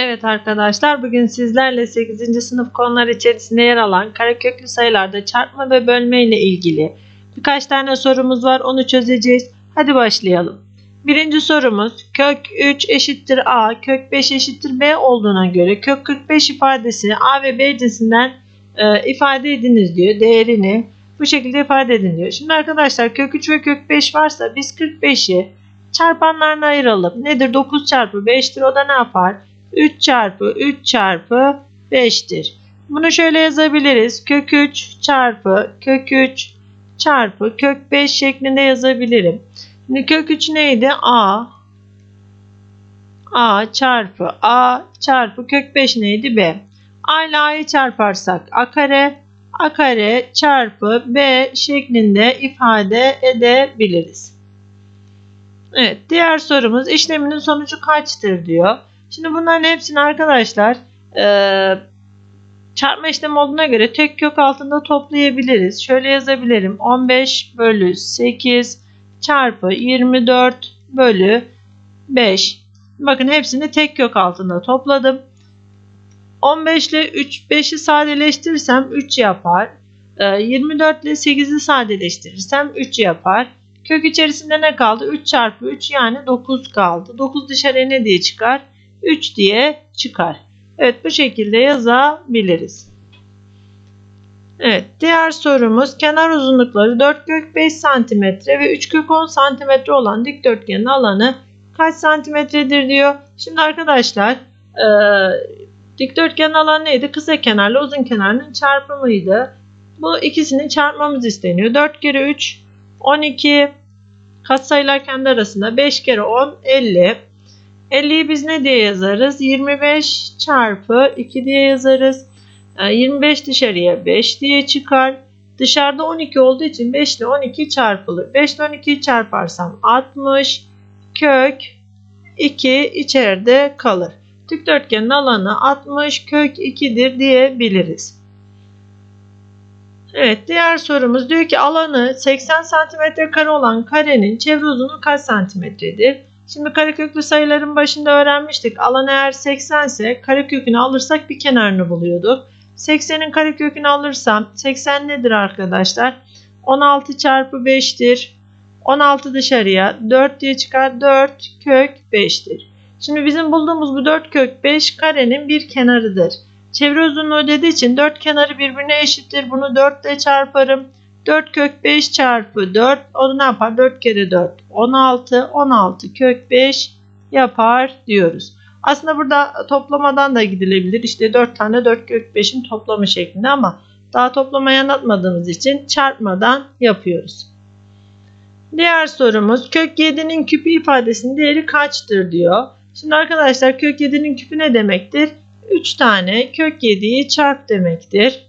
Evet arkadaşlar bugün sizlerle 8. sınıf konular içerisinde yer alan kareköklü sayılarda çarpma ve bölme ile ilgili birkaç tane sorumuz var onu çözeceğiz. Hadi başlayalım. Birinci sorumuz kök 3 eşittir a kök 5 eşittir b olduğuna göre kök 45 ifadesini a ve b cinsinden e, ifade ediniz diyor değerini bu şekilde ifade edin diyor. Şimdi arkadaşlar kök 3 ve kök 5 varsa biz 45'i çarpanlarına ayıralım. Nedir 9 çarpı 5'tir o da ne yapar? 3 çarpı 3 çarpı 5'tir. Bunu şöyle yazabiliriz. Kök 3 çarpı kök 3 çarpı kök 5 şeklinde yazabilirim. Şimdi kök 3 neydi? A A çarpı A çarpı kök 5 neydi? B. A ile A'yı çarparsak A kare A kare çarpı B şeklinde ifade edebiliriz. Evet diğer sorumuz işleminin sonucu kaçtır diyor. Şimdi bunların hepsini arkadaşlar e, çarpma işlemi olduğuna göre tek kök altında toplayabiliriz. Şöyle yazabilirim. 15 bölü 8 çarpı 24 bölü 5. Bakın hepsini tek kök altında topladım. 15 ile 3, 5'i sadeleştirirsem 3 yapar. 24 ile 8'i sadeleştirirsem 3 yapar. Kök içerisinde ne kaldı? 3 çarpı 3 yani 9 kaldı. 9 dışarıya ne diye çıkar? 3 diye çıkar. Evet bu şekilde yazabiliriz. Evet diğer sorumuz kenar uzunlukları 4 kök 5 cm ve 3 kök 10 cm olan dikdörtgenin alanı kaç santimetredir diyor. Şimdi arkadaşlar e, dikdörtgenin alanı neydi? Kısa kenarla uzun kenarının çarpımıydı. Bu ikisini çarpmamız isteniyor. 4 kere 3 12 katsayılar kendi arasında 5 kere 10 50 50'yi biz ne diye yazarız? 25 çarpı 2 diye yazarız. Yani 25 dışarıya 5 diye çıkar. Dışarıda 12 olduğu için 5 ile 12 çarpılır. 5 ile 12'yi çarparsam 60 kök 2 içeride kalır. Dikdörtgenin alanı 60 kök 2'dir diyebiliriz. Evet diğer sorumuz diyor ki alanı 80 cm kare olan karenin çevre uzunluğu kaç santimetredir? Şimdi kareköklü sayıların başında öğrenmiştik. Alan eğer 80 ise karekökünü alırsak bir kenarını buluyorduk. 80'in karekökünü alırsam 80 nedir arkadaşlar? 16 çarpı 5'tir. 16 dışarıya 4 diye çıkar. 4 kök 5'tir. Şimdi bizim bulduğumuz bu 4 kök 5 karenin bir kenarıdır. Çevre uzunluğu dediği için 4 kenarı birbirine eşittir. Bunu 4 ile çarparım. 4 kök 5 çarpı 4 o ne yapar? 4 kere 4 16 16 kök 5 yapar diyoruz. Aslında burada toplamadan da gidilebilir. İşte 4 tane 4 kök 5'in toplamı şeklinde ama daha toplamayı anlatmadığımız için çarpmadan yapıyoruz. Diğer sorumuz kök 7'nin küpü ifadesinin değeri kaçtır diyor. Şimdi arkadaşlar kök 7'nin küpü ne demektir? 3 tane kök 7'yi çarp demektir.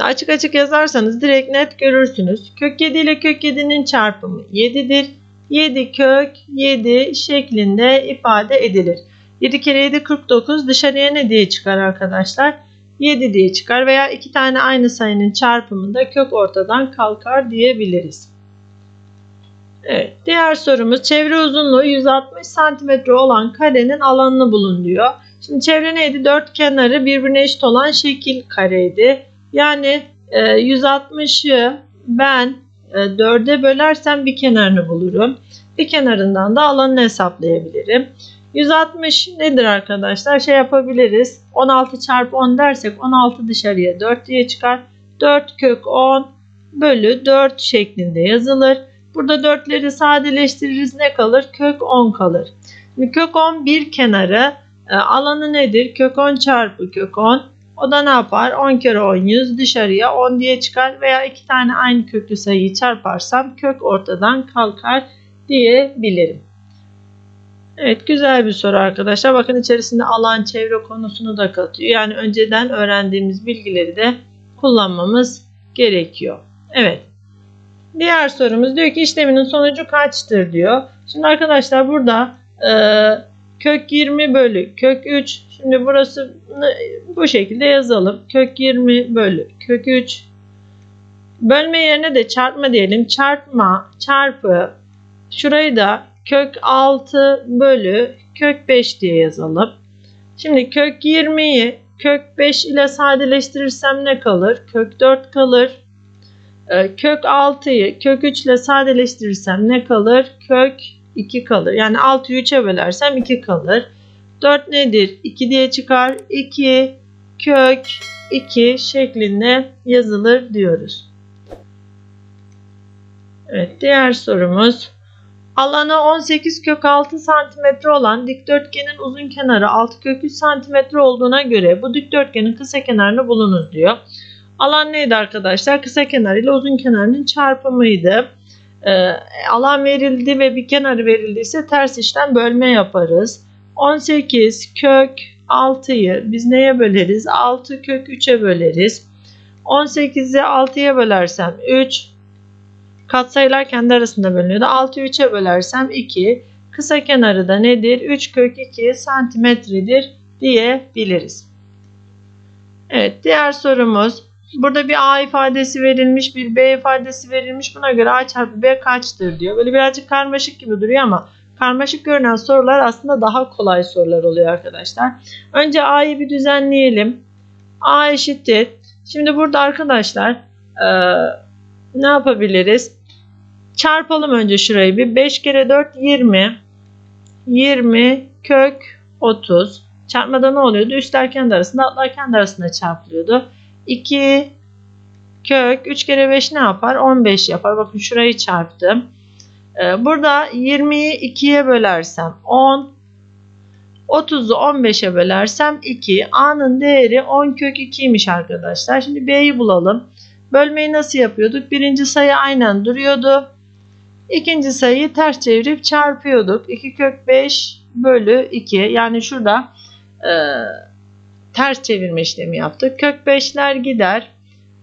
Açık açık yazarsanız direkt net görürsünüz. Kök 7 ile kök 7'nin çarpımı 7'dir. 7 kök 7 şeklinde ifade edilir. 7 kere 7 49 dışarıya ne diye çıkar arkadaşlar? 7 diye çıkar veya iki tane aynı sayının çarpımında kök ortadan kalkar diyebiliriz. Evet, diğer sorumuz çevre uzunluğu 160 cm olan karenin alanını bulun diyor. Şimdi çevre neydi? Dört kenarı birbirine eşit olan şekil kareydi. Yani e, 160'ı ben e, 4'e bölersem bir kenarını bulurum. Bir kenarından da alanını hesaplayabilirim. 160 nedir arkadaşlar? Şey yapabiliriz. 16 çarpı 10 dersek 16 dışarıya 4 diye çıkar. 4 kök 10 bölü 4 şeklinde yazılır. Burada 4'leri sadeleştiririz ne kalır? Kök 10 kalır. Şimdi kök 10 bir kenarı e, alanı nedir? Kök 10 çarpı kök 10 o da ne yapar? 10 kere 10 100 dışarıya 10 diye çıkar veya iki tane aynı köklü sayıyı çarparsam kök ortadan kalkar diyebilirim. Evet güzel bir soru arkadaşlar. Bakın içerisinde alan çevre konusunu da katıyor. Yani önceden öğrendiğimiz bilgileri de kullanmamız gerekiyor. Evet. Diğer sorumuz diyor ki işleminin sonucu kaçtır diyor. Şimdi arkadaşlar burada e, kök 20 bölü kök 3 Şimdi burası bu şekilde yazalım. Kök 20 bölü kök 3. Bölme yerine de çarpma diyelim. Çarpma çarpı şurayı da kök 6 bölü kök 5 diye yazalım. Şimdi kök 20'yi kök 5 ile sadeleştirirsem ne kalır? Kök 4 kalır. Ee, kök 6'yı kök 3 ile sadeleştirirsem ne kalır? Kök 2 kalır. Yani 6'yı 3'e bölersem 2 kalır. 4 nedir? 2 diye çıkar. 2 kök 2 şeklinde yazılır diyoruz. Evet diğer sorumuz. Alanı 18 kök 6 santimetre olan dikdörtgenin uzun kenarı 6 kök 3 santimetre olduğuna göre bu dikdörtgenin kısa kenarını bulunuz diyor. Alan neydi arkadaşlar? Kısa kenar ile uzun kenarının çarpımıydı. Ee, alan verildi ve bir kenarı verildiyse ters işlem bölme yaparız. 18 kök 6'yı biz neye böleriz? 6 kök 3'e böleriz. 18'i 6'ya bölersem 3. Katsayılar kendi arasında bölünüyordu. 6'yı 3'e bölersem 2. Kısa kenarı da nedir? 3 kök 2 santimetredir diyebiliriz. Evet diğer sorumuz. Burada bir A ifadesi verilmiş, bir B ifadesi verilmiş. Buna göre A çarpı B kaçtır diyor. Böyle birazcık karmaşık gibi duruyor ama karmaşık görünen sorular aslında daha kolay sorular oluyor arkadaşlar. Önce A'yı bir düzenleyelim. A eşittir. Şimdi burada arkadaşlar e, ne yapabiliriz? Çarpalım önce şurayı bir. 5 kere 4 20. 20 kök 30. Çarpmada ne oluyordu? Üstler kendi arasında, altlar kendi arasında çarpılıyordu. 2 kök 3 kere 5 ne yapar? 15 yapar. Bakın şurayı çarptım. Ee, burada 20'yi 2'ye bölersem 10. 30'u 15'e bölersem 2. A'nın değeri 10 kök 2'ymiş arkadaşlar. Şimdi B'yi bulalım. Bölmeyi nasıl yapıyorduk? Birinci sayı aynen duruyordu. İkinci sayıyı ters çevirip çarpıyorduk. 2 kök 5 bölü 2. Yani şurada e, ters çevirme işlemi yaptık. Kök 5'ler gider.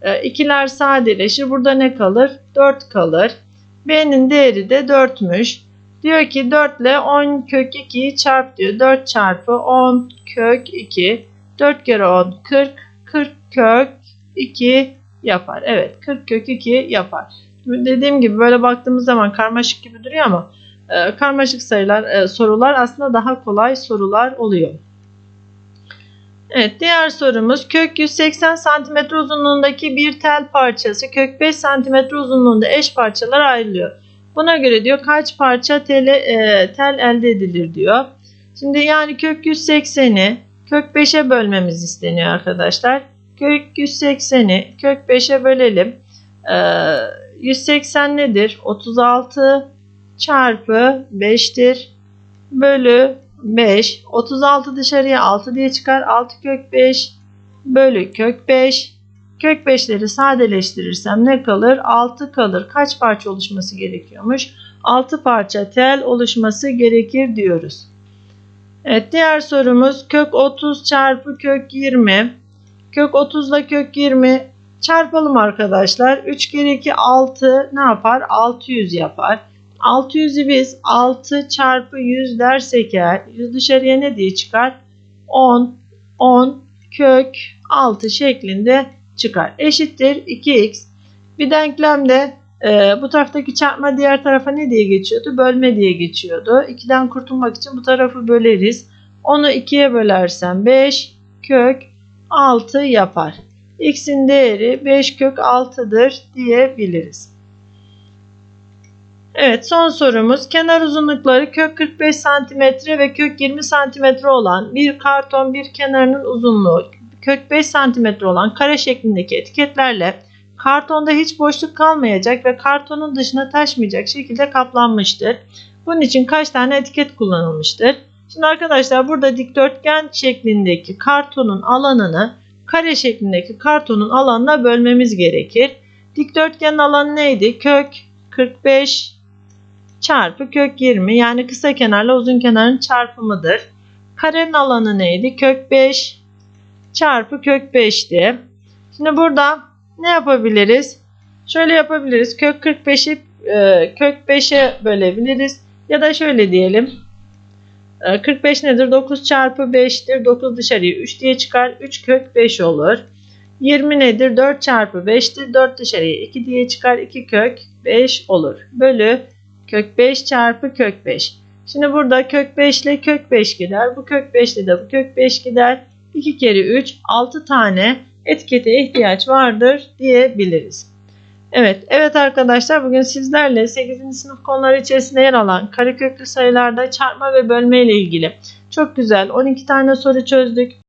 E, ikiler sadeleşir. Burada ne kalır? 4 kalır. B'nin değeri de 4'müş. Diyor ki 4 ile 10 kök 2'yi çarp diyor. 4 çarpı 10 kök 2. 4 kere 10 40. 40 kök 2 yapar. Evet 40 kök 2 yapar. Dediğim gibi böyle baktığımız zaman karmaşık gibi duruyor ama e, karmaşık sayılar e, sorular aslında daha kolay sorular oluyor. Evet diğer sorumuz kök 180 cm uzunluğundaki bir tel parçası kök 5 cm uzunluğunda eş parçalar ayrılıyor. Buna göre diyor kaç parça tele, e, tel elde edilir diyor. Şimdi yani kök 180'i kök 5'e bölmemiz isteniyor arkadaşlar. Kök 180'i kök 5'e bölelim. E, 180 nedir? 36 çarpı 5'tir. Bölü 5. 36 dışarıya 6 diye çıkar. 6 kök 5 bölü kök 5. Kök 5'leri sadeleştirirsem ne kalır? 6 kalır. Kaç parça oluşması gerekiyormuş? 6 parça tel oluşması gerekir diyoruz. Evet diğer sorumuz kök 30 çarpı kök 20. Kök 30 ile kök 20 çarpalım arkadaşlar. 3 kere 2 6 ne yapar? 600 yapar. 600'ü biz 6 çarpı 100 dersek eğer 100 dışarıya ne diye çıkar? 10, 10 kök 6 şeklinde çıkar. Eşittir 2x. Bir denklemde e, bu taraftaki çarpma diğer tarafa ne diye geçiyordu? Bölme diye geçiyordu. 2'den kurtulmak için bu tarafı böleriz. Onu 2'ye bölersem 5 kök 6 yapar. X'in değeri 5 kök 6'dır diyebiliriz. Evet son sorumuz kenar uzunlukları kök 45 cm ve kök 20 cm olan bir karton bir kenarının uzunluğu kök 5 cm olan kare şeklindeki etiketlerle kartonda hiç boşluk kalmayacak ve kartonun dışına taşmayacak şekilde kaplanmıştır. Bunun için kaç tane etiket kullanılmıştır? Şimdi arkadaşlar burada dikdörtgen şeklindeki kartonun alanını kare şeklindeki kartonun alanına bölmemiz gerekir. Dikdörtgenin alanı neydi? Kök 45 çarpı kök 20 yani kısa kenarla uzun kenarın çarpımıdır. Karenin alanı neydi? Kök 5 çarpı kök 5'ti. Şimdi burada ne yapabiliriz? Şöyle yapabiliriz. Kök 45'i e, kök 5'e bölebiliriz. Ya da şöyle diyelim. E, 45 nedir? 9 çarpı 5'tir. 9 dışarıya 3 diye çıkar. 3 kök 5 olur. 20 nedir? 4 çarpı 5'tir. 4 dışarıya 2 diye çıkar. 2 kök 5 olur. Bölü kök 5 çarpı kök 5. Şimdi burada kök 5 ile kök 5 gider. Bu kök 5 ile de bu kök 5 gider. 2 kere 3 6 tane etikete ihtiyaç vardır diyebiliriz. Evet, evet arkadaşlar bugün sizlerle 8. sınıf konuları içerisinde yer alan kareköklü sayılarda çarpma ve bölme ile ilgili çok güzel 12 tane soru çözdük.